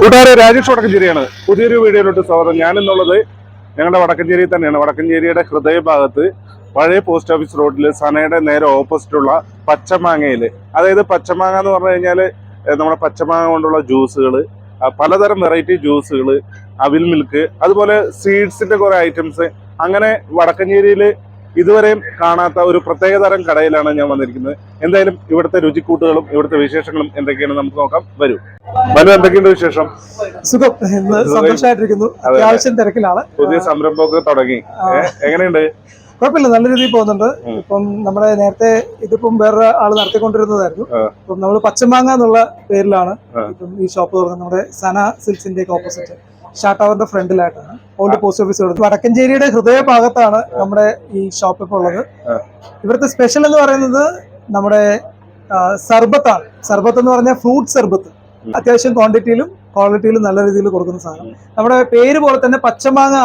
കൂട്ടുകാരെ രാജേഷ് വടക്കഞ്ചേരിയാണ്. പുതിയൊരു വീഡിയോയിലോട്ട് സ്വാഗതം. ഞാനെന്നുള്ളത് ഞങ്ങളുടെ വടക്കഞ്ചേരി തന്നെയാണ്. വടക്കഞ്ചേരിയുടെ ഹൃദയഭാഗത്ത് പഴയ പോസ്റ്റ് ഓഫീസ് റോഡിൽ സനയുടെ നേരെ ഓപ്പോസിറ്റുള്ള പച്ചമാങ്ങയിൽ അതായത് പച്ചമാങ്ങ എന്ന് പറഞ്ഞു കഴിഞ്ഞാൽ നമ്മുടെ പച്ചമാങ്ങ കൊണ്ടുള്ള ജ്യൂസുകൾ പലതരം വെറൈറ്റി ജ്യൂസുകൾ അവിൽ മിൽക്ക് അതുപോലെ സീഡ്സിന്റെ കുറേ ഐറ്റംസ്. അങ്ങനെ വടക്കഞ്ചേരിയിൽ ഇതുവരെയും കാണാത്ത ഒരു പ്രത്യേകതരം കടയിലാണ് ഞാൻ വന്നിരിക്കുന്നത്. എന്തായാലും ഇവിടുത്തെ രുചിക്കൂട്ടുകളും ഇവിടുത്തെ വിശേഷങ്ങളും എന്തൊക്കെയാണ് നമുക്ക് നോക്കാം. വരൂ. മനു എന്തൊക്കെയുണ്ട് വിശേഷം? സുഖം. സന്തോഷമായിട്ടിരിക്കുന്നു അത്യാവശ്യം തിരക്കിലാണ്. പുതിയ സംരംഭമൊക്കെ തുടങ്ങി. എങ്ങനെയുണ്ട്? കുഴപ്പമില്ല നല്ല രീതിയിൽ പോകുന്നുണ്ട്. ഇപ്പം നമ്മുടെ നേരത്തെ ഇതിപ്പം വേറെ ആൾ നടത്തിക്കൊണ്ടിരുന്നതായിരുന്നു. ഇപ്പം നമ്മൾ പച്ചമാങ്ങ എന്നുള്ള പേരിലാണ് ഇപ്പം ഈ ഷോപ്പ് തുടങ്ങുന്നത് നമ്മുടെ സന സിൽസിന്റെ ഓപ്പോസിറ്റ്. ഷാ ടവറിന്റെ ഫ്രണ്ടിലായിട്ടാണ് ഓൾഡ് പോസ്റ്റ് ഓഫീസ് കൊടുത്തത് വടക്കഞ്ചേരിയുടെ ഹൃദയഭാഗത്താണ് നമ്മുടെ ഈ ഷോപ്പ് ഇപ്പോൾ ഉള്ളത്. ഇവിടുത്തെ സ്പെഷ്യൽ എന്ന് പറയുന്നത് നമ്മുടെ സർബത്താണ്. സർബത്ത് എന്ന് പറഞ്ഞാൽ ഫ്രൂട്ട് സർബത്ത്. അത്യാവശ്യം ക്വാണ്ടിറ്റിയിലും ക്വാളിറ്റിയിലും നല്ല രീതിയിൽ കൊടുക്കുന്ന സാധനം. നമ്മുടെ പേര് പോലെ തന്നെ പച്ചമാങ്ങ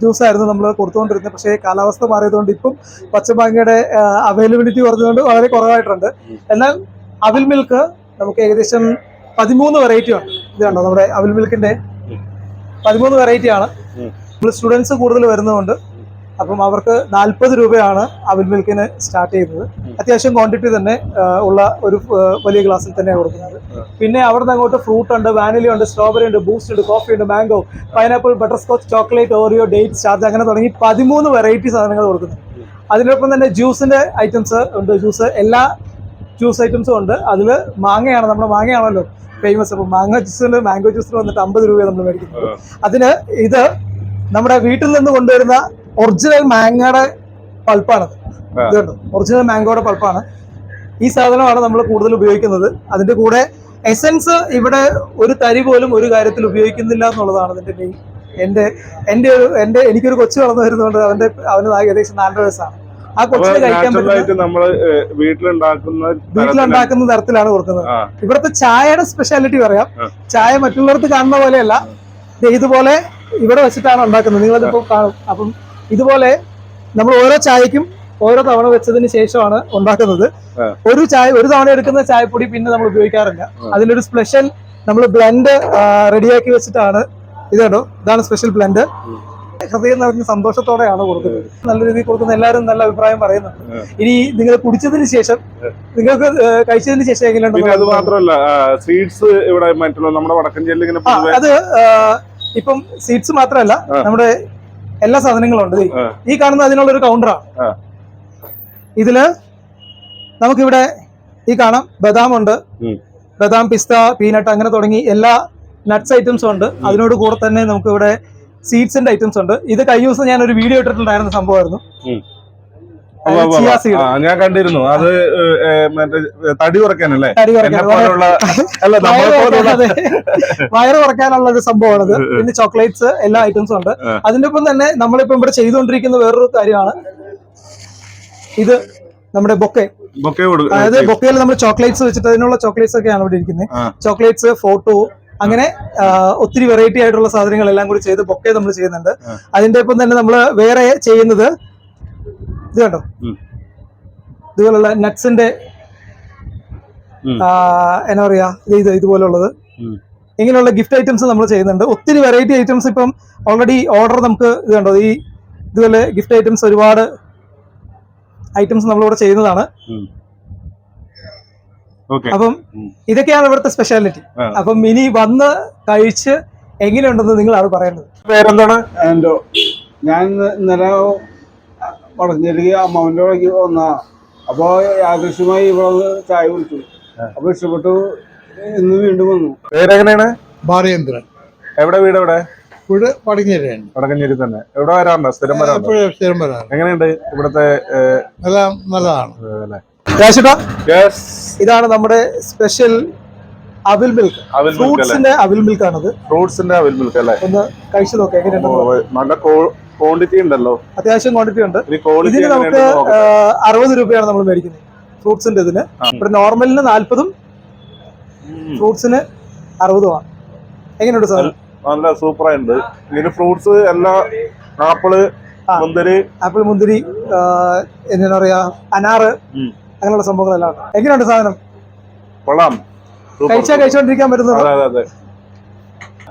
ജ്യൂസ് ആയിരുന്നു നമ്മൾ കൊടുത്തുകൊണ്ടിരുന്നത്. പക്ഷേ കാലാവസ്ഥ മാറിയതുകൊണ്ട് ഇപ്പം പച്ചമാങ്ങയുടെ അവൈലബിലിറ്റി കുറഞ്ഞതുകൊണ്ട് വളരെ കുറവായിട്ടുണ്ട്. എന്നാൽ അവിൽ മിൽക്ക് നമുക്ക് ഏകദേശം പതിമൂന്ന് വെറൈറ്റി ഉണ്ട്. ഇത് കണ്ടോ? നമ്മുടെ അവിൽ മിൽക്കിന്റെ. പതിമൂന്ന് വെറൈറ്റി ആണ്. നമ്മൾ സ്റ്റുഡൻസ് കൂടുതൽ വരുന്നതുകൊണ്ട് അപ്പം അവർക്ക് നാൽപ്പത് രൂപയാണ് അവിൽ മിൽക്കിന് സ്റ്റാർട്ട് ചെയ്യുന്നത്. അത്യാവശ്യം ക്വാണ്ടിറ്റി തന്നെ ഉള്ള ഒരു വലിയ ഗ്ലാസ്സിൽ തന്നെ കൊടുക്കുന്നത്. പിന്നെ അവിടെ നിന്ന് അങ്ങോട്ട് ഫ്രൂട്ട് ഉണ്ട് വാനില ഉണ്ട് സ്ട്രോബെറി ഉണ്ട് ബൂസ്റ്റ് ഉണ്ട് കോഫി ഉണ്ട് mango pineapple butterscotch chocolate Oreo date charge അങ്ങനെ തുടങ്ങി പതിമൂന്ന് വെറൈറ്റി സാധനങ്ങൾ കൊടുക്കുന്നു. അതിനൊപ്പം തന്നെ ജ്യൂസിന്റെ ഐറ്റംസ് ഉണ്ട് ജ്യൂസ് എല്ലാ ജ്യൂസ് ഐറ്റംസും ഉണ്ട്. അതിൽ മാങ്ങയാണ് നമ്മുടെ മാങ്ങയാണല്ലോ. ഫേമസ് അപ്പോൾ മാങ്ങോ ജ്യൂസിന് മാംഗോ ജ്യൂസിന് വന്നിട്ട് അമ്പത് രൂപയാണ് നമ്മൾ മേടിക്കുന്നത്. അതിന് ഇത് നമ്മുടെ വീട്ടിൽ നിന്ന് കൊണ്ടുവരുന്ന ഒറിജിനൽ മാങ്ങയുടെ പൾപ്പാണത് ഇത് കണ്ടോ? ഒറിജിനൽ മാംഗോയുടെ പൾപ്പാണ് ഈ സാധനമാണ് നമ്മൾ കൂടുതൽ ഉപയോഗിക്കുന്നത്. അതിന്റെ കൂടെ എസൻസ് ഇവിടെ ഒരു തരി പോലും ഒരു കാര്യത്തിൽ ഉപയോഗിക്കുന്നില്ല എന്നുള്ളതാണ് ഇതിന്റെ മെയിൻ എന്റെ എന്റെ ഒരു എന്റെ എനിക്കൊരു കൊച്ചു വളർന്നു വരുന്നതുകൊണ്ട് അവന്റെ അവന് ഏകദേശം നാലര വയസ്സാണ്. ആ കൊച്ചിന് കഴിക്കാൻ പറ്റും നമ്മൾ വീട്ടിലുണ്ടാക്കുന്ന വീട്ടിലുണ്ടാക്കുന്ന തരത്തിലാണ്. കൊടുക്കുന്നത്. ഇവിടുത്തെ ചായയുടെ സ്പെഷ്യാലിറ്റി പറയാം. ചായ മറ്റുള്ളവർക്ക് കാണുന്ന പോലെയല്ല. ഇതുപോലെ ഇവിടെ വെച്ചിട്ടാണ് ഉണ്ടാക്കുന്നത്. നിങ്ങളതിപ്പോ കാണും. അപ്പം ഇതുപോലെ നമ്മൾ ഓരോ ചായക്കും ഓരോ തവണ വെച്ചതിന് ശേഷമാണ് ഉണ്ടാക്കുന്നത്. ഒരു ചായ ഒരു തവണ എടുക്കുന്ന ചായപ്പൊടി പിന്നെ നമ്മൾ ഉപയോഗിക്കാറില്ല. അതിലൊരു സ്പെഷ്യൽ നമ്മൾ ബ്ലെൻഡ് റെഡിയാക്കി വെച്ചിട്ടാണ്. ഇതാണോ ഇതാണ് സ്പെഷ്യൽ ബ്ലെൻഡ്. ഹൃദയം നിറഞ്ഞ സന്തോഷത്തോടെയാണ് കൊടുക്കുന്നത്. നല്ല രീതിയിൽ കൊടുക്കുന്ന എല്ലാവരും നല്ല അഭിപ്രായം പറയുന്നുണ്ട്. ഇനി നിങ്ങൾ കുടിച്ചതിന് ശേഷം നിങ്ങൾക്ക് കഴിച്ചതിന് ശേഷം പിന്നെ അത് മാത്രമല്ല സ്വീറ്റ്സ് ഇവിടെ മറ്റുള്ള നമ്മുടെ വടക്കൻ ഇങ്ങനെ ആ, അത് ഇപ്പം സീഡ്സ് മാത്രമല്ല നമ്മുടെ എല്ലാ സാധനങ്ങളും ഉണ്ട് ഈ കാണുന്ന അതിനുള്ള ഒരു കൗണ്ടറാണ്. ഇതിൽ നമുക്കിവിടെ ഈ കാണാം ബദാം ഉണ്ട് ബദാം പിസ്ത പീനട്ട് അങ്ങനെ തുടങ്ങി എല്ലാ നട്ട്സ് ഐറ്റംസും ഉണ്ട്. അതിനോട് കൂടെ തന്നെ നമുക്ക് ഇവിടെ സീഡ്സിന്റെ ഐറ്റംസ് ഉണ്ട്. ഇത് കഴിഞ്ഞ ദിവസം ഞാൻ ഒരു വീഡിയോ ഇട്ടിട്ടുണ്ടായിരുന്ന സംഭവമായിരുന്നു. ഞാൻ കണ്ടിരുന്നു. അത് മറ്റേ തടി കുറയ്ക്കാനല്ലേ? വയറ് കുറയ്ക്കാനുള്ള ഒരു സംഭവമാണത്. പിന്നെ ചോക്ലേറ്റ്സ് എല്ലാ ഐറ്റംസും ഉണ്ട്. അതിന്റെ ഒപ്പം തന്നെ നമ്മളിപ്പോ ഇവിടെ ചെയ്തുകൊണ്ടിരിക്കുന്ന വേറൊരു കാര്യമാണ്. ഇത് നമ്മുടെ ബൊക്കെ. അതായത് ബൊക്കയിൽ നമ്മൾ ചോക്ലേറ്റ്സ് വെച്ചിട്ട് അതിനുള്ള ചോക്ലേറ്റ്സ് ഒക്കെയാണ് ഇവിടെ ഇരിക്കുന്നത്. ചോക്ലേറ്റ്സ് ഫോട്ടോ അങ്ങനെ ഒത്തിരി വെറൈറ്റി ആയിട്ടുള്ള സാധനങ്ങൾ എല്ലാം കൂടി ചെയ്ത് ബൊക്കെ നമ്മൾ ചെയ്യുന്നുണ്ട്. അതിന്റെ ഒപ്പം തന്നെ നമ്മൾ വേറെ ചെയ്യുന്നത് ഇത് കണ്ടോ. ഇതുപോലുള്ള നട്ട്സിന്റെ ഉം. എന്നാ പറയാ ഇത് ഇത് ഇതുപോലുള്ളത്. ഇങ്ങനെയുള്ള ഗിഫ്റ്റ് ഐറ്റംസ് നമ്മൾ ചെയ്യുന്നുണ്ട്. ഒത്തിരി വെറൈറ്റി ഐറ്റംസ് ഇപ്പം ഓൾറെഡി ഓർഡർ നമുക്ക് ഇത് കണ്ടോ? ഈ ഇതുപോലെ ഗിഫ്റ്റ് ഐറ്റംസ് ഒരുപാട് ഐറ്റംസ് നമ്മളിവിടെ ചെയ്യുന്നതാണ്. അപ്പം. ഇതൊക്കെയാണ് ഇവിടുത്തെ സ്പെഷ്യാലിറ്റി അപ്പം ഇനി വന്ന് കഴിച്ച് എങ്ങനെയുണ്ടെന്ന് നിങ്ങളാണ് പറയുന്നത്? പേരെന്താണ്? എന്തോ ഞാൻ ഇന്നലെ പറഞ്ഞിരിക്കുക അമ്മാവന്റെ വഴിക്ക് വന്ന. അപ്പോൾ യാദൃശ്യമായി ഇവിടെ വന്ന് ചായ കുടിച്ചു. അപ്പോൾ ഇഷ്ടപ്പെട്ടു ഇന്ന് വീണ്ടും വന്നു. പേരെങ്ങനെയാണ്? ഭാരേന്ദ്രൻ എവിടെ വീട് എവിടെ വീട് പടിഞ്ഞേരാണ് വടക്കഞ്ചേരി തന്നെ. എവിടെ വരാറുണ്ടോ? സ്ഥിരം വരാറുണ്ടോ? സ്ഥിരം എങ്ങനെയുണ്ട് ഇവിടുത്തെ എല്ലാം നല്ലതാണ്. രാശിട്ടാ ഇതാണ് നമ്മുടെ സ്പെഷ്യൽ അവിൽ മിൽക്ക് ഫ്രൂട്ട്സിന്റെ അവിൽ മിൽക്ക് ആണത്. ഫ്രൂട്ട്സിന്റെ അവിൽ മിൽക്ക് അല്ലേ? ഒന്ന് കഴിച്ചു നോക്കാം എങ്ങനെയുണ്ട്? നല്ല ക്വാണ്ടിറ്റി ഉണ്ടല്ലോ. അത്യാവശ്യം ക്വാണ്ടിറ്റി ഉണ്ട്. ഇതിന് നമുക്ക് അറുപത് രൂപയാണ് നമ്മൾ മേടിക്കുന്നത്. ഫ്രൂട്ട്സിന്റെ ഇതിന്. ഇവിടെ നോർമലിന് നാല്പതും ഫ്രൂട്ട്സിന് അറുപതുമാണ്. എങ്ങനെയുണ്ട് സാർ നല്ല സൂപ്പർ ആയിട്ടുണ്ട്. ഇതിന് ഫ്രൂട്ട്സ് എല്ലാ ആപ്പിൾ മുന്തിരി. ആപ്പിൾ മുന്തിരി എന്താ പറയാ അനാറ്. അങ്ങനെയുള്ള സംഭവങ്ങളെല്ലാം. എങ്ങനെയുണ്ട് സാധനം? കൊള്ളാം. കഴിച്ചാൽ കഴിച്ചോണ്ടിരിക്കാൻ പറ്റുന്നത്? അതെ അതെ അതെ.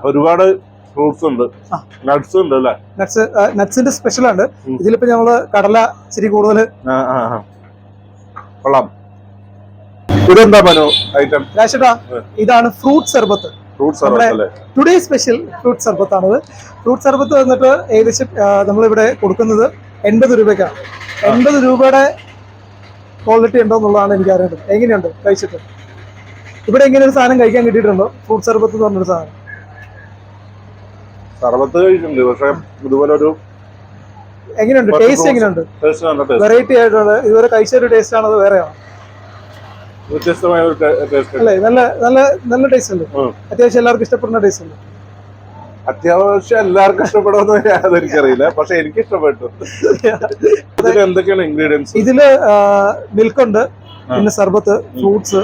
ഒരുപാട് ഫ്രൂട്ട്സ് ഉണ്ട്. നട്സ് നട്ട്സ് ഉണ്ട് അല്ലേ? നട്ട്സ് നട്ട്സിന്റെ സ്പെഷ്യൽ ആണ്. ഇതിലിപ്പോ ഞങ്ങൾ കടല ഇച്ചിരി കൂടുതൽ. കൊള്ളാം. ഇതെന്താ മനോ ഐറ്റം രാശേട്ടാ ഇതാണ് ഫ്രൂട്ട് സർബത്ത്. ടുഡേ സ്പെഷ്യൽ ഫ്രൂട്ട് സർബത്താണിത്. ഫ്രൂട്ട് സർബത്ത് വന്നിട്ട് ഏകദേശം നമ്മളിവിടെ കൊടുക്കുന്നത് എൺപത് രൂപയ്ക്കാണ്. എൺപത് രൂപയുടെ ക്വാളിറ്റി ഉണ്ടോ എന്നുള്ളതാണ് എനിക്ക് അറിയേണ്ടത്. എങ്ങനെയുണ്ട്? കഴിച്ചിട്ട്? ഇവിടെ എങ്ങനെ ഒരു സാധനം കഴിക്കാൻ കിട്ടിയിട്ടുണ്ടോ? ഫ്രൂട്ട് സർബത്ത് എന്ന് പറഞ്ഞൊരു സാധനം. സർബത്ത് കഴിച്ചിട്ടുണ്ട് പക്ഷെ ഇതുപോലെ ഒരു എങ്ങനെയുണ്ട്? ടേസ്റ്റ് എങ്ങനെയുണ്ട് വെറൈറ്റി ആയിട്ടുള്ള ഇതുവരെ കഴിച്ച ഒരു ടേസ്റ്റ് ആണത് വേറെയാണ്? വ്യത്യസ്തമായ ഒരു ടേസ്റ്റ് അല്ലേ? നല്ല നല്ല നല്ല ടേസ്റ്റ് ഉണ്ട്. അത്യാവശ്യം എല്ലാവർക്കും ഇഷ്ടപ്പെടുന്ന ടേസ്റ്റ് ഉണ്ട്. അത്യാവശ്യം എല്ലാവർക്കും ഇഷ്ടപ്പെടുമെന്ന് അതെനിക്കറിയില്ല പക്ഷെ എനിക്ക് ഇഷ്ടപ്പെട്ടു ഇതിൽ എന്തൊക്കെയാണ് ഇൻഗ്രീഡിയൻസ് ഇതിൽ മിൽക്ക് ഉണ്ട് പിന്നെ സർബത്ത് ഫ്രൂട്ട്സ്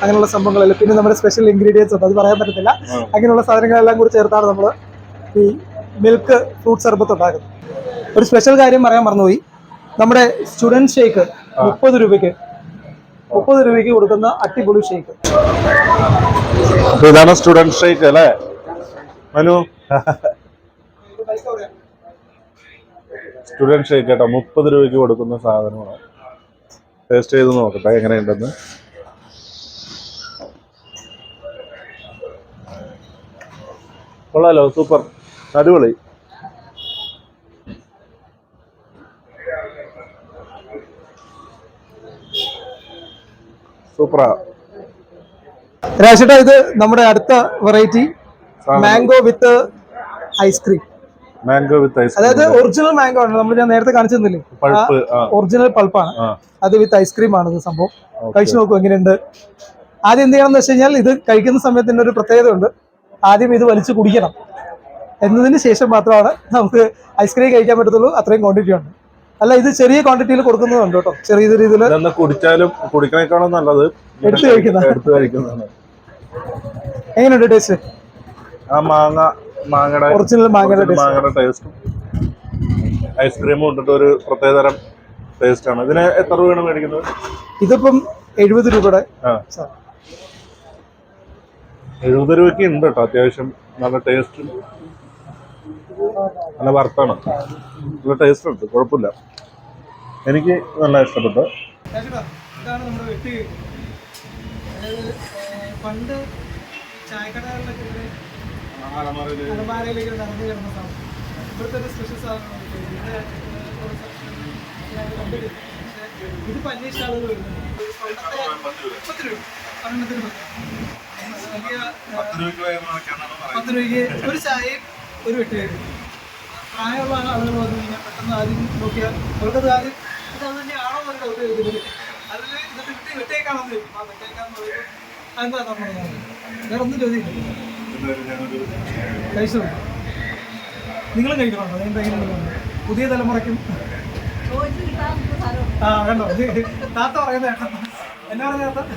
അങ്ങനെയുള്ള സംഭവങ്ങളെല്ലാം. പിന്നെ നമ്മുടെ സ്പെഷ്യൽ ഇൻഗ്രീഡിയൻസ് ഉണ്ട് അത് പറയാൻ പറ്റത്തില്ല. അങ്ങനെയുള്ള സാധനങ്ങളെല്ലാം കൂടി ചേർത്താണ് നമ്മൾ ഈ മിൽക്ക് ഫ്രൂട്ട് സർബത്ത് ഉണ്ടാക്കുന്നത്. ഒരു സ്പെഷ്യൽ കാര്യം പറയാൻ മറന്നുപോയി. നമ്മുടെ സ്റ്റുഡന്റ് ഷേക്ക് മുപ്പത് രൂപയ്ക്ക് മുപ്പത് രൂപയ്ക്ക് കൊടുക്കുന്ന അടിപൊളി ഷേക്ക് ഇതാണ് സ്റ്റുഡന്റ് ഷേക്ക് അല്ലേ? മനു. സ്റ്റുഡന്റ് ഷേക്ക് കേട്ടോ മുപ്പത് രൂപയ്ക്ക് കൊടുക്കുന്ന സാധനമാണ്. ടേസ്റ്റ് ചെയ്ത് നോക്കട്ടെ എങ്ങനെയുണ്ടെന്ന്. കൊള്ളാലോ സൂപ്പർ. അടിപൊളി. സൂപ്പറാ. രാശേട്ടാ ഇത് നമ്മുടെ അടുത്ത variety mango with ice cream mango with അതായത് ഐസ്ക്രീം ഒറിജിനൽ മാംഗോ ആണ്. നമ്മൾ ഞാൻ നേരത്തെ കാണിച്ചു തന്നില്ലേ പഴുപ്പ് ആ. ഒറിജിനൽ പൾപ്പാണ്. അത് വിത്ത് ഐസ്ക്രീം ആണ് ഇത് സംഭവം. കഴിച്ചു നോക്കൂ എങ്ങനെയുണ്ട്. ആദ്യം എന്ത് ചെയ്യണം എന്ന് വെച്ച് കഴിഞ്ഞാൽ ഇത് കഴിക്കുന്ന സമയത്തിന് ഒരു പ്രത്യേകത ഉണ്ട് ആദ്യം ഇത് വലിച്ചു കുടിക്കണം. എന്നതിന് ശേഷം മാത്രമാണ് നമുക്ക് ഐസ്ക്രീം കഴിക്കാൻ പറ്റത്തുള്ളൂ. അത്രയും ക്വാണ്ടിറ്റി ഉണ്ട്. അല്ല ഇത് ചെറിയ ക്വാണ്ടിറ്റിയിൽ കൊടുക്കുന്നതുണ്ട് കേട്ടോ. ചെറിയ രീതിയിൽ കുടിച്ചാലും കുടിക്കണേക്കാളും നല്ലത്. എടുത്തു കഴിക്കുന്ന. എങ്ങനെയുണ്ട് ടേസ്റ്റ് ആ മാങ്ങ മാങ്ങയുടെ ഒറിജിനൽ മാങ്ങയുടെ മാങ്ങയുടെ ടേസ്റ്റും ഐസ്ക്രീമും ഇട്ടിട്ട് ഒരു പ്രത്യേകതരം ടേസ്റ്റ് ആണ്. ഇതിന് എത്ര രൂപയാണ് മേടിക്കുന്നത്? ഇതിപ്പം എഴുപത് രൂപയുടെ. എഴുപത് രൂപയ്ക്ക് ഉണ്ട് കേട്ടോ അത്യാവശ്യം. നല്ല ടേസ്റ്റും നല്ല വർത്താണ് നല്ല ടേസ്റ്റ് ഉണ്ട്. കുഴപ്പമില്ല. എനിക്ക് നല്ല ഇഷ്ടപ്പെട്ടു. ഇതാണ് നമ്മുടെ വെട്ടി. പണ്ട് ചായക്കടകളിലൊക്കെ അലമാരയിലേക്ക് കിടന്ന സാധനം ഇവിടുത്തെ ഒരു സ്പെഷ്യൽ സാധനമാണ് ഇത്. ആളുകൾ വരുന്നുണ്ട്. പത്ത് രൂപ പത്ത്. രൂപയ്ക്ക് ഒരു ചായയും ഒരു വെട്ടുകാരും പ്രായമുള്ള ആളുകൾ വന്നു കഴിഞ്ഞാൽ പെട്ടെന്ന് ആദ്യം നോക്കിയാൽ അവർക്കത് ആദ്യം ഇത് അത് തന്നെയാണോ എന്നൊരു ഡൗട്ട് ചോദിക്കുന്നത് അതിൽ ഇതൊക്കെ വിട്ട് വെട്ടേക്കാണെന്ന് ചോദിക്കും ആ വെട്ടേക്കാന്ന് പറയുമ്പോൾ അതെന്താ നമ്മൾ വേറെ ഒന്നും ചോദിക്കില്ല കഴിച്ചിട്ടുണ്ട് നിങ്ങളും കഴിക്കണോ എങ്ങനെയാണ് പുതിയ തലമുറയ്ക്കും ആ കണ്ടോ? താത്ത പറയുന്നത് കേട്ടോ. എന്നാ പറഞ്ഞ താത്ത?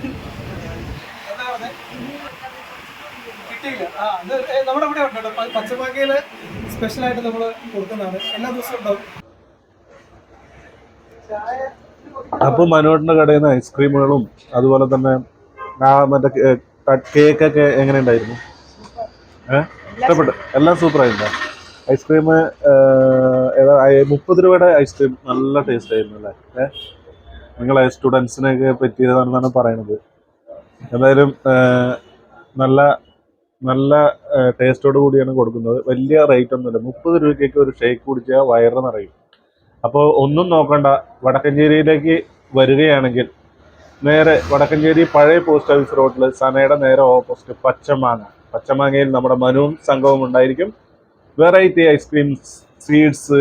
കിട്ടിയില്ല. ആ നമ്മുടെ ഇവിടെ ഉണ്ട് കേട്ടോ. സ്പെഷ്യൽ സ്പെഷ്യലായിട്ട് നമ്മൾ കൊടുക്കുന്നതാണ്. എല്ലാ ദിവസവും ഉണ്ടാവും. ചായ അപ്പൊ മനോഹരന്റെ കടയിൽ നിന്ന് ഐസ്ക്രീമുകളും അതുപോലെ തന്നെ മറ്റേ കേക്കൊക്കെ എങ്ങനെ ഉണ്ടായിരുന്നു? ഇഷ്ടപ്പെട്ടു. എല്ലാം സൂപ്പർ ആയിരുന്നു. ഐസ്ക്രീം മുപ്പത് രൂപയുടെ ഐസ്ക്രീം നല്ല ടേസ്റ്റ് ആയിരുന്നു അല്ലേ? ഏഹ് നിങ്ങളെ സ്റ്റുഡൻസിനൊക്കെ പറ്റിയതാണെന്നാണ് പറയണത് എന്തായാലും നല്ല നല്ല ടേസ്റ്റോട് കൂടിയാണ് കൊടുക്കുന്നത്. വലിയ റേറ്റ് ഒന്നുമില്ല. മുപ്പത് രൂപയ്ക്കൊക്കെ ഒരു ഷേക്ക് കുടിച്ചാൽ വയറ് നിറയും. അപ്പോൾ ഒന്നും നോക്കണ്ട. വടക്കഞ്ചേരിയിലേക്ക് വരികയാണെങ്കിൽ നേരെ വടക്കഞ്ചേരി പഴയ പോസ്റ്റ് ഓഫീസ് റോഡിൽ സനയുടെ നേരെ ഓപ്പോസിറ്റ് പച്ചമാങ്ങ. പച്ചമാങ്ങയിൽ നമ്മുടെ മനുവും സംഘവും ഉണ്ടായിരിക്കും. വെറൈറ്റി ഐസ്ക്രീംസ് സ്വീറ്റ്സ്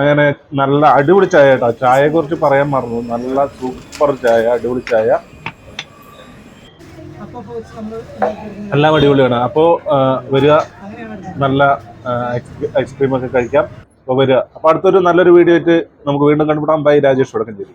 അങ്ങനെ നല്ല അടിപൊളി ചായ കേട്ടോ. ചായയെ കുറിച്ച് പറയാൻ മറന്നു. നല്ല സൂപ്പർ ചായ അടിപൊളി ചായ. എല്ലാം അടിപൊളിയാണ്. അപ്പോൾ വരിക. നല്ല ഐസ്ക്രീം ഒക്കെ കഴിക്കാം. അപ്പോൾ വരിക. അപ്പോൾ അടുത്തൊരു നല്ലൊരു വീഡിയോ ആയിട്ട് നമുക്ക് വീണ്ടും കണ്ടുപിടാം ബൈ രാജേഷ് വടക്കഞ്ചേരി